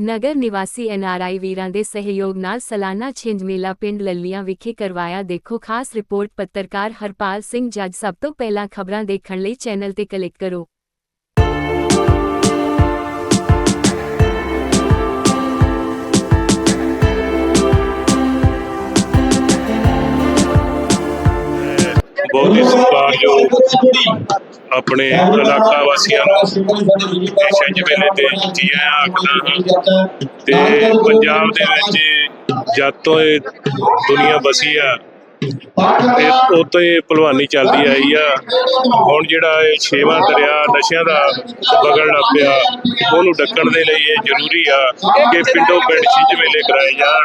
ਨਗਰ ਨਿਵਾਸੀ ਐਨਆਰਆਈ ਵੀਰਾਂ ਦੇ ਸਹਿਯੋਗ ਨਾਲ ਸਾਲਾਨਾ ਛਿੰਝ ਮੇਲਾ ਪਿੰਡ ਲੱਲੀਆਂ ਵਿਖੇ ਕਰਵਾਇਆ। ਦੇਖੋ, ਖਾਸ ਰਿਪੋਰਟ ਪੱਤਰਕਾਰ ਹਰਪਾਲ ਸਿੰਘ ਜੱਜ। ਸਭ ਤੋਂ ਪਹਿਲਾਂ ਖਬਰਾਂ ਦੇਖਣ ਲਈ ਚੈਨਲ ਤੇ ਕਲਿੱਕ ਕਰੋ। ਬਹੁਤ ਹੀ ਸਤਿਕਾਰਯੋਗ ਆਪਣੇ ਇਲਾਕਾ ਵਾਸੀਆਂ ਨੂੰ। ਇਹ ਛਿੰਝ ਮੇਲੇ ਤੇ ਜੀ ਆਇਆਂ ਆਖਦਾ ਹਾਂ। ਤੇ ਪੰਜਾਬ ਦੇ ਵਿੱਚ ਜਦ ਤੋਂ ਇਹ ਦੁਨੀਆ ਵਸੀ ਆ ਇਹ ਉਦੋਂ ਹੀ ਭਲਵਾਨੀ ਚੱਲਦੀ ਆਈ ਆ। ਹੁਣ ਜਿਹੜਾ ਇਹ ਛੇਵਾਂ ਦਰਿਆ ਨਸ਼ਿਆਂ ਦਾ ਵਗਣ ਪਿਆ, ਉਹਨੂੰ ਡੱਕਣ ਦੇ ਲਈ ਇਹ ਜ਼ਰੂਰੀ ਆ ਕਿ ਪਿੰਡੋਂ ਪਿੰਡ ਛਿੰਝ ਮੇਲੇ ਕਰਾਏ ਜਾਣ।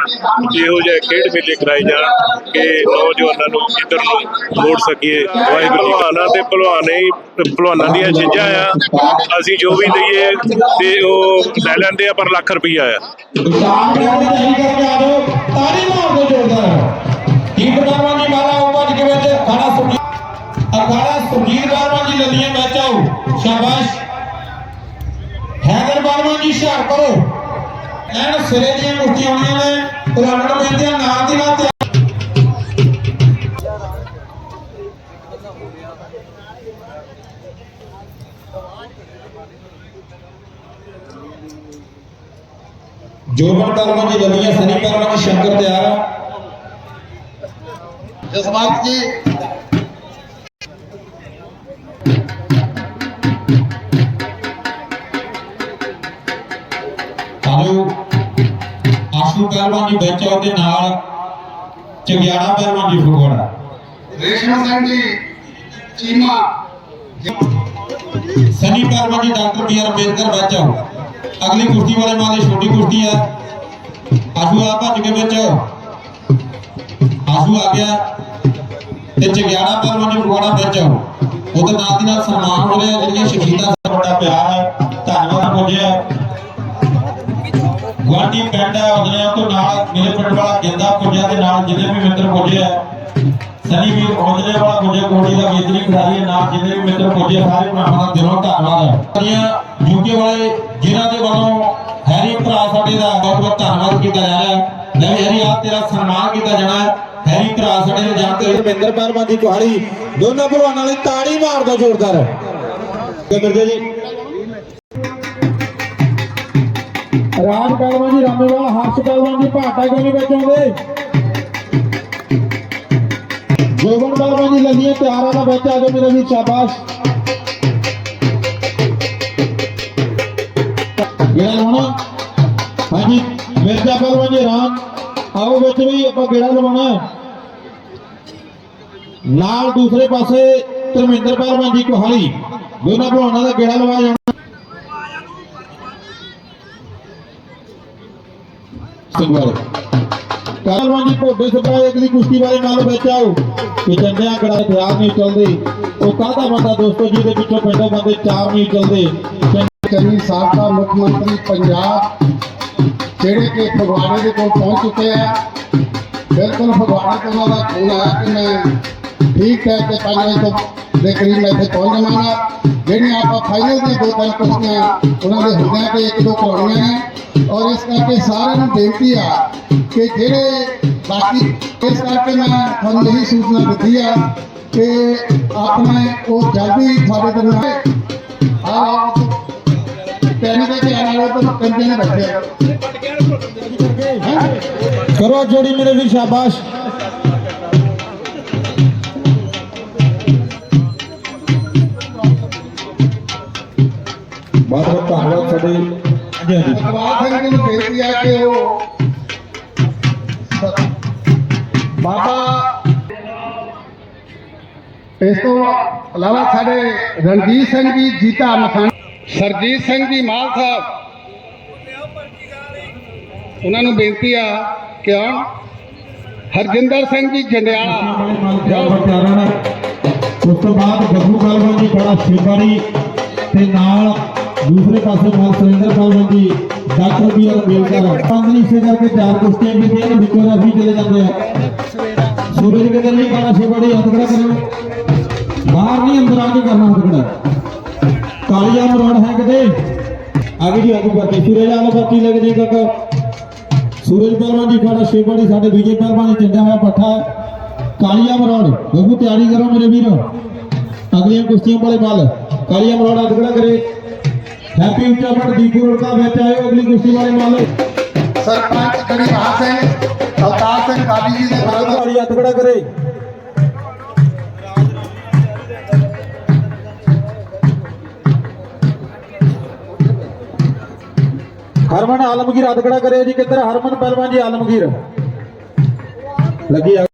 ਇਹੋ ਜਿਹੇ ਖੇਡ ਮੇਲੇ ਕਰਾਏ ਜਾਣ ਕਿ ਨੌਜਵਾਨਾਂ ਨੂੰ ਇੱਧਰ ਨੂੰ ਮੋੜ ਸਕੀਏ। ਵਾਹਿਗੁਰੂ ਜੀ ਭਲਵਾਨਾਂ ਤੇ ਭਲਵਾਨੇ ਹੀ ਭਲਵਾਨਾਂ ਦੀਆਂ ਛਿੰਝਾਂ ਆ। ਅਸੀਂ ਜੋ ਵੀ ਦਈਏ ਤੇ ਉਹ ਲੈ ਲੈਂਦੇ ਆ, ਪਰ ਲੱਖ ਰੁਪਈਆ ਆ। ਸ਼ਾਬਾਸ਼। ਹੈਦਰ ਬਾਰਵਾਂ ਜੀ, ਹੁਸ਼ਿਆਰ ਕਰੋ। ਐਨ ਸਿਰੇ ਦੀਆਂ ਮੁੱਠੀਆਂ ਆਉਣੀਆਂ ਨੇ, ਪੁਰਾਣਾ ਪੈਂਦੀਆਂ ਨਾਲ ਦੀ ਨਾਲ ਜੋਬਨ ਕਰਮਾਂ ਜੀ ਲੱਲੀਆਂ ਸਨੀ ਕਰਮਾਂ ਜੀ ਸ਼ੰਕਰ ਤਿਆਰ ਆ। ਜਸਵੰਤ ਜੀ ਆਜੋ ਆਸ਼ੂ ਪਹਿਲਵਾਨ ਜੀ ਵਿੱਚ ਉਹਦੇ ਨਾਲ ਚੰਗਿਆੜਾ ਪਹਿਲਵਾਨ ਜੀ ਫਗਵਾੜਾ। ਰੇਸ਼ਮ ਸਿੰਘ ਜੀ ਚੀਮਾ। ਸਨੀ ਪਹਿਲਵਾਨ ਜੀ ਡਾਕਟਰ ਬੀ ਆਰ ਅੰਬੇਦਕਰ ਆਓ ਅਗਲੀ ਕੁਸ਼ਤੀ ਵਾਲੇ ਦੀ ਛੋਟੀ ਕੁਸ਼ਤੀ ਆ ਆਸ਼ੂ ਆ ਭੱਜ ਕੇ ਵਿੱਚ। ਆਓ ਆਸ਼ੂ ਆ ਗਿਆ। ਤੇ ਚੰਗਿਆੜਾ ਪਹਿਲਵਾਨ ਜੀ ਫਗਵਾੜਾ ਆਓ ਉਹਦੇ ਨਾਲ ਦੀ ਨਾਲ ਸਨਮਾਨ ਹੋ ਰਿਹਾ। ਜਿਹੜੀਆਂ ਸ਼ਹੀਦਾਂ ਦਾ ਬੜਾ ਪਿਆਰ ਹੈ ਧੰਨਵਾਦ ਪੁੱਜਿਆ। ਗੁਆਂਢੀ ਪਿੰਡ ਹੈ ਉਹਦੇ ਤੋਂ ਨਾਲ ਮੇਰੇ ਪਿੰਡ ਵਾਲਾ ਗਿੰਦਾ ਪੁੱਜਿਆ ਦੇ ਨਾਲ ਜਿਹਦੇ ਵੀ ਮਿੱਤਰ ਪੁੱਜੇ ਆ ਸਨੀ ਵੀ ਉਹਦੇ ਵਾਲਾ ਪੁੱਜੇ ਕੋੜੀ ਦਾ ਕੇਤਰੀ ਖਿਡਾਰੀ ਹੈ ਨਾਲ ਜਿਹਦੇ ਵੀ ਮਿੱਤਰ ਪੁੱਜੇ ਸਾਰੇ ਭਰਾਵਾਂ ਦਾ ਦਿਲੋਂ ਧੰਨਵਾਦ ਹੈ ਯੂਕੇ ਵਾਲੇ ਜਿਨ੍ਹਾਂ ਦੇ ਵੱਲੋਂ ਹੈਰੀ ਭਰਾ ਸਾਡੇ ਦਾ ਬਹੁਤ ਬਹੁਤ ਧੰਨਵਾਦ ਕੀਤਾ ਜਾ ਰਿਹਾ। ਹੈ ਲੈ ਵੀ ਹੈਰੀ ਆ ਤੇਰਾ ਸਨਮਾਨ ਕੀਤਾ ਜਾਣਾ ਹੈ। ਹੈਰੀ ਭਰਾ ਸਾਡੇ ਨੂੰ ਜਾਣਦੇ ਹੋਏ ਮਹਿੰਦਰ ਪਰਮਾ ਦੀ ਕੁਹਾੜੀ ਦੋਨਾਂ ਭਲਵਾਨਾਂ ਲਈ ਤਾੜੀ ਮਾਰ ਦੋ ਜ਼ੋਰਦਾਰ। ਕਿੰਦਰ ਜੀ ਪਹਿਲਵਾਨ ਜੀ ਰਾਮੇਵਾਲ ਹਰਸ਼ ਪਹਿਲਵਾਨ ਜੀ ਭਾਟਾ ਗੋਲੀ ਵਿੱਚ ਆਉਂਦੇ। ਜੋਬਨ ਪਹਿਲਵਾਨ ਜੀ ਲੱਲੀਆਂ ਤਿਆਰਾਂ ਦਾ ਵਿੱਚ ਆ ਜਾਓ ਮੇਰੇ ਵੀ ਸ਼ਾਬਾਸ਼। ਗੇੜਾ ਲਵਾਉਣਾ ਹਾਂਜੀ, ਮਿਰਜ਼ਾ ਪਹਿਲਵਾਨ ਜੀ, ਰਾਮ, ਆਓ ਵਿੱਚ ਵੀ ਆਪਾਂ ਗੇੜਾ ਲਵਾਉਣਾ ਨਾਲ ਦੂਸਰੇ ਪਾਸੇ ਧਰਮਿੰਦਰ ਪਹਿਲਵਾਨ ਜੀ, ਕੋਹਾਲੀ। ਦੋਨਾਂ ਭਲਵਾਨਾਂ ਦਾ ਗੇੜਾ ਲਵਾਇਆ ਜਾਣਾ। ਸਿੰਘਵਾਲ ਪਹਿਲਵਾਨ ਜੀ ਭੋਡੇ ਸਪਰਾਏ ਅਗਲੀ ਕੁਸ਼ਤੀ ਵਾਲੇ ਨਾਲ ਵਿੱਚ ਕਿ ਚੰਡਿਆਂ ਕੜਾ ਹਥਿਆਰ ਨਹੀਂ ਚੱਲਦੇ। ਉਹ ਕਾਹਦਾ ਬੰਦਾ ਦੋਸਤੋ ਜੀ ਦੇ ਪਿੱਛੋਂ ਪਿੰਡੋਂ ਬੰਦੇ ਚਾਰ ਨਹੀਂ ਚੱਲਦੇ। ਚੰਨੀ ਸਾਬਕਾ ਮੁੱਖ ਮੰਤਰੀ ਪੰਜਾਬ, ਜਿਹੜੇ ਕਿ ਫਗਵਾੜੇ ਦੇ ਕੋਲ ਪਹੁੰਚ ਚੁੱਕੇ ਆ। ਬਿਲਕੁਲ ਫਗਵਾੜੇ ਤੋਂ ਉਹਨਾਂ ਦਾ ਫੋਨ ਆਇਆ ਕਿ ਮੈਂ ਠੀਕ ਹੈ ਕਿ ਪੰਜ ਵਜੇ ਤੋਂ ਦੇ ਕਰੀਬ ਮੈਂ ਇੱਥੇ ਪਹੁੰਚ ਜਾਵਾਂਗਾ। ਜਿਹੜੀਆਂ ਆਪਾਂ ਫਾਈਨਲ ਦੀਆਂ ਦੋ ਤਿੰਨ ਕੁਸ਼ਤੀਆਂ, ਉਹਨਾਂ ਦੇ ਹੁੰਦਿਆਂ ਤੇ ਇੱਕ ਦੋ ਕਰਾਉਣੀਆਂ ਨੇ। ਔਰ ਇਸ ਕਰਕੇ ਸਾਰਿਆਂ ਨੂੰ ਬੇਨਤੀ ਆ ਕਿ ਜਿਹੜੇ ਬਾਕੀ, ਇਸ ਕਰਕੇ ਮੈਂ ਤੁਹਾਨੂੰ ਇਹੀ ਸੂਚਨਾ ਦਿੱਤੀ ਆ ਕਿ ਆਪਣੇ ਉਹ ਜਲਦੀ ਤੁਹਾਡੇ ਦਰਮਿਆਨ ਆ ਪੈਨ ਦੇ ਕੇ ਆਣਾ ਉਹ ਕੰਜੇ ਨੇ ਬੈਠੇ ਕਰੋ ਜੋੜੀ ਮੇਰੇ ਵੀ ਸ਼ਾਬਾਸ਼। ਬਹੁਤ ਬਹੁਤ ਧੰਨਵਾਦ ਤੁਹਾਡੇ। ਅਕਬਾਲ ਸਿੰਘ ਨੂੰ ਬੇਨਤੀ ਆ ਕਿ ਉਹ ਬਾਬਾ ਇਸ ਤੋਂ ਇਲਾਵਾ ਸਾਡੇ ਰਣਜੀਤ ਸਿੰਘ ਜੀ ਜੀਤਾ ਮਖਾਨ ਸਰਜੀਤ ਸਿੰਘ ਜੀ ਮਾਲ ਸਾਹਿਬ। ਉਹਨਾਂ ਨੂੰ ਬੇਨਤੀ ਆ ਕਿ ਆਉਣ। ਹਰਜਿੰਦਰ ਸਿੰਘ ਜੀ ਜੰਡਿਆਲਾ। ਉਸ ਤੋਂ ਬਾਅਦ ਗੱਗੂ ਪਹਿਲਵਾਨ ਜੀ ਬੜਾ ਸ਼ੇਵਾੜੀ ਤੇ ਨਾਲ ਦੂਸਰੇ ਪਾਸੇ ਨਾਲ ਸੁਰਿੰਦਰ ਪਹਿਲਵਾਨ ਜੀ ਡਾਕਟਰ ਬੀ ਆਰ ਅੰਬੇਦਕਰ ਪੰਜ ਇਸੇ ਕਰਕੇ ਚਾਰ ਕੁਸ਼ਤੀਆਂ ਵੀ ਨੇ, ਵਿੱਚੋਂ ਦਾ ਚਲੇ ਜਾਂਦੇ ਆ। ਸੂਰਜ ਕੇ ਦਿਨ ਨਹੀਂ ਕਾਲਾ ਸ਼ੇਵਾੜੀ ਹੱਥ ਖੜਾ ਕਰੋ ਬਾਹਰ ਨਹੀਂ, ਅੰਦਰ ਆ ਕੇ ਕਰਨਾ ਹੱਥ ਕਾਲੀਆ ਮਰੋੜ ਹੈ ਕਿਤੇ? ਆਗੇ ਜੀ ਆਗੂ ਭਰਤੀ ਸੂਰਜ ਆਲਾ ਭਰਤੀ ਲੱਗ ਜੀ ਕਾਕਾ ਸੂਰਜ ਪਹਿਲਵਾਨ ਜੀ ਖਾੜਾ ਸ਼ੇਪਾੜੀ ਸਾਡੇ ਵਿਜੇ ਪਹਿਲਵਾਨ ਜੀ ਚੰਗਾ ਹੋਇਆ ਪੱਠਾ। ਹੈ। ਕਾਲੀਆ ਮਰੋੜ ਗੱਗੂ ਤਿਆਰੀ ਕਰੋ ਮੇਰੇ ਵੀਰ। ਅਗਲੀਆਂ ਕੁਸ਼ਤੀਆਂ ਵਾਲੇ ਮੱਲ ਕਾਲੀਆ ਮਰੋੜ ਅਦਗੜਾ ਕਰੇ। ਹੈਪੀ ਉੱਚਾਪੜ ਦੀਪੂਰ ਦਾ ਵਿੱਚ ਆਇਓ ਅਗਲੀ ਕੁਸ਼ਤੀ ਵਾਲੇ ਮੱਲ ਸਰਪੰਚ ਗੜੀਵਾਲ ਸਿੰਘ ਅਵਤਾਰ ਸਿੰਘ ਕਾਲੀ ਜੀ ਦੇ ਵਿਰੁੱਧ। ਕਾਲੀ ਅਦਗੜਾ ਕਰੇ। ਹਰਮਨ ਆਲਮਗੀਰ ਅਦਗੜਾ ਕਰੇ ਜੀ ਕਿੱਧਰ ਹਰਮਨ ਪਹਿਲਵਾਨ ਜੀ ਆਲਮਗੀਰ। ਲੱਗੀ